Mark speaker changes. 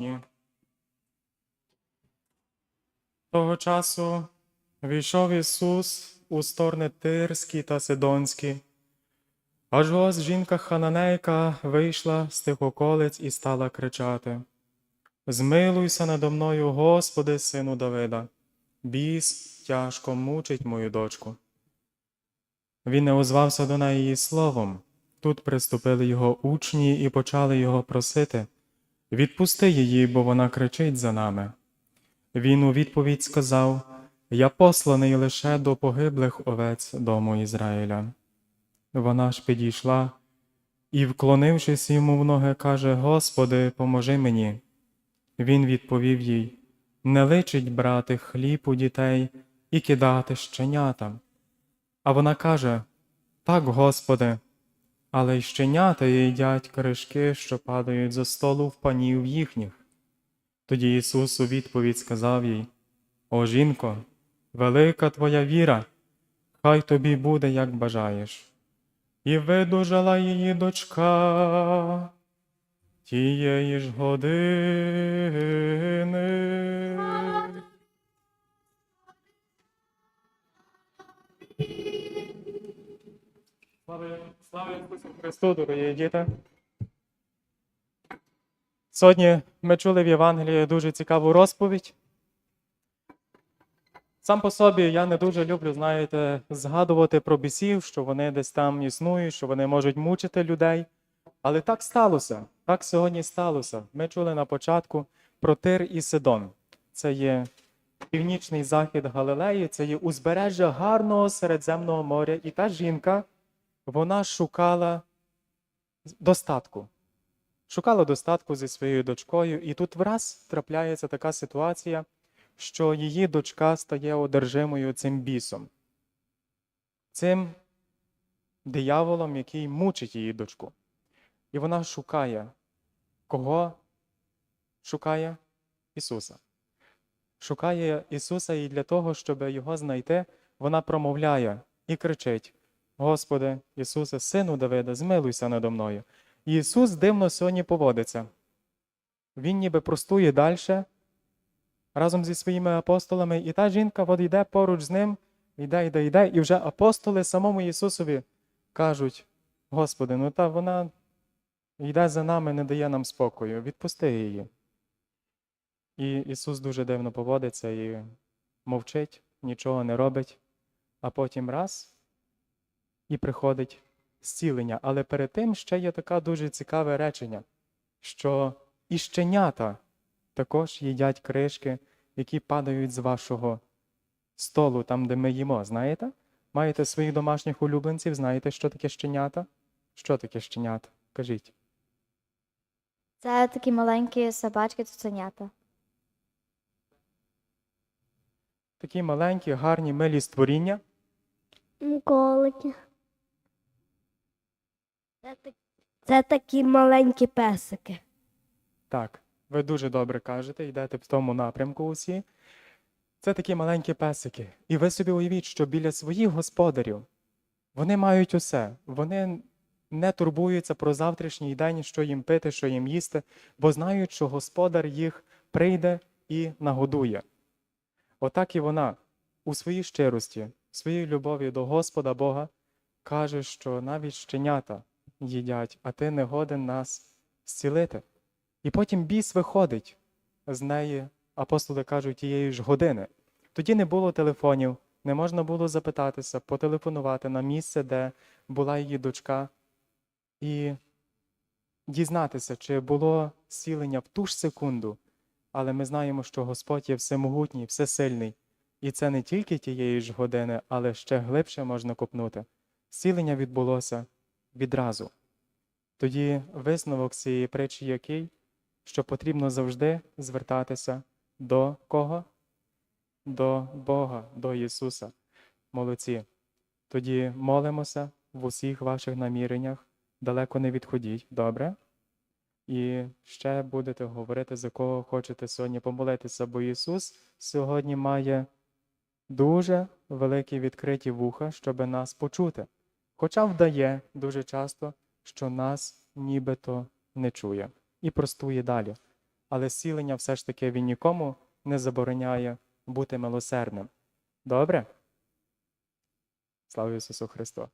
Speaker 1: Ні. Того часу війшов Ісус у сторони Тирські та Сидонські. Аж ось жінка Хананейка вийшла з тих околиць і стала кричати: Змилуйся надо мною, Господи, сину Давида, біс тяжко мучить мою дочку. Він не озвався до неї словом. Тут приступили його учні і почали його просити. Відпусти її, бо вона кричить за нами. Він у відповідь сказав: Я посланий лише до погиблих овець дому Ізраїля. Вона ж підійшла і, вклонившись йому в ноги, каже: Господи, поможи мені. Він відповів їй: Не личить брати хліб у дітей і кидати щенятам. А вона каже: Так, Господи, але й щенята їдять кришки, що падають за столу в панів їхніх. Тоді Ісус у відповідь сказав їй: О жінко, велика твоя віра, хай тобі буде, як бажаєш. І видужала її дочка тієї ж години. Христу, дорогі діти! Сьогодні ми чули в Євангелії дуже цікаву розповідь. Сам по собі я не дуже люблю, знаєте, згадувати про бісів, що вони десь там існують, що вони можуть мучити людей. Але так сталося. Так сьогодні сталося. Ми чули на початку про Тир і Сидон. Це є північний захід Галилеї, це є узбережжя гарного Середземного моря. І та жінка, вона шукала достатку. Шукала достатку зі своєю дочкою, і тут враз трапляється така ситуація, що її дочка стає одержимою цим бісом, цим дияволом, який мучить її дочку. І вона шукає кого? Шукає Ісуса. Шукає Ісуса, і для того, щоб його знайти, вона промовляє і кричить: Господи, Ісусе, Сину Давида, змилуйся надо мною. Ісус дивно сьогодні поводиться. Він ніби простує далі разом зі своїми апостолами, і та жінка от йде поруч з ним, йде, йде, йде, і вже апостоли самому Ісусові кажуть: Господи, ну та вона йде за нами, не дає нам спокою, відпусти її. І Ісус дуже дивно поводиться і мовчить, нічого не робить, а потім раз і приходить зцілення. Але перед тим ще є таке дуже цікаве речення, що і щенята також їдять кришки, які падають з вашого столу, там, де ми їмо. Знаєте? Маєте своїх домашніх улюбленців, знаєте, що таке щенята? Що таке щенята? Кажіть.
Speaker 2: Це такі маленькі собачки цуценята.
Speaker 1: Такі маленькі, гарні, милі створіння.
Speaker 3: Миколики. Це, такі маленькі песики.
Speaker 1: Так, ви дуже добре кажете, йдете в тому напрямку усі. Це такі маленькі песики. І ви собі уявіть, що біля своїх господарів вони мають усе. Вони не турбуються про завтрашній день, що їм пити, що їм їсти, бо знають, що господар їх прийде і нагодує. Отак і вона у своїй щирості, своїй любові до Господа Бога каже, що навіть щенята їдять, а ти не годен нас зцілити. І потім біс виходить з неї, апостоли кажуть, тієї ж години. Тоді не було телефонів, не можна було запитатися, потелефонувати на місце, де була її дочка, і дізнатися, чи було зцілення в ту ж секунду. Але ми знаємо, що Господь є всемогутній, всесильний. І це не тільки тієї ж години, але ще глибше можна копнути. Зцілення відбулося відразу. Тоді висновок цієї притчі який? Що потрібно завжди звертатися до кого? До Бога, до Ісуса. Молодці. Тоді молимося в усіх ваших наміреннях, далеко не відходіть, добре? І ще будете говорити, за кого хочете сьогодні помолитися, бо Ісус сьогодні має дуже великі відкриті вуха, щоб нас почути. Хоча вдає дуже часто, що нас нібито не чує і простує далі. але сілення все ж таки він нікому не забороняє бути милосердним. Добре? Слава Ісусу Христу!